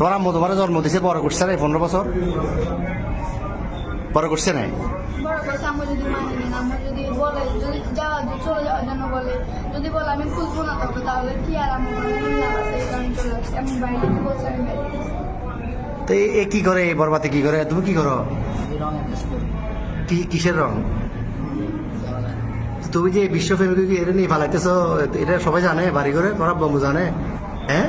তোমার আম্মু তোমার জন্ম দিছে বড় করছে না এই পনেরো বছর। বড় করছে না বড় কথা আমার যদি নেন আমার যদি বলে যদি যাওয়া চলে যাওয়ার জন্য বলে যদি বলে আমি খুঁজবো না তোকে তাহলে কি আর আমার লাভ আছে এই কারণে চলে আসছে। আমি বাইরে থেকে বলছি আমি বাইরে গেছি। তো এ- কি করে? এই বরবাতে কি করে? তুমি কি করো? কি কিসের রং? তুমি যে বিশ্ব ফ্যামিলি এটা নিয়ে ফালাইতেছো এটা সবাই জানে বাড়ি করে তোমার বম্বু জানে হ্যাঁ?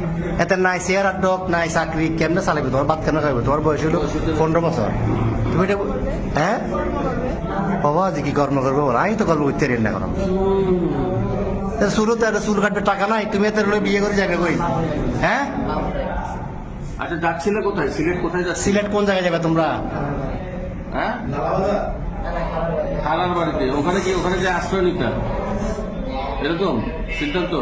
এতে নাই আর ডক নাই চাকরি কেমনে চালাবে তোমার বাদ কেন খাইবে তোমার বয়স হলো পনেরো বছর তুমি এটা হ্যাঁ বাবা যে কি কর্ম করব আমি তো কর্ম করতে না কোনো চুলো তো একটা চুল কাটবে টাকা নাই তুমি এত বিয়ে করে যাবে কই হ্যাঁ আচ্ছা যাচ্ছিলে কোথায়? সিলেট কোথায় যাচ্ছি সিলেট কোন জায়গায় যাবে তোমরা? হ্যাঁ খালার বাড়িতে। ওখানে কি ওখানে যে আশ্রয় নিতে এরকম? সিদ্ধান্ত?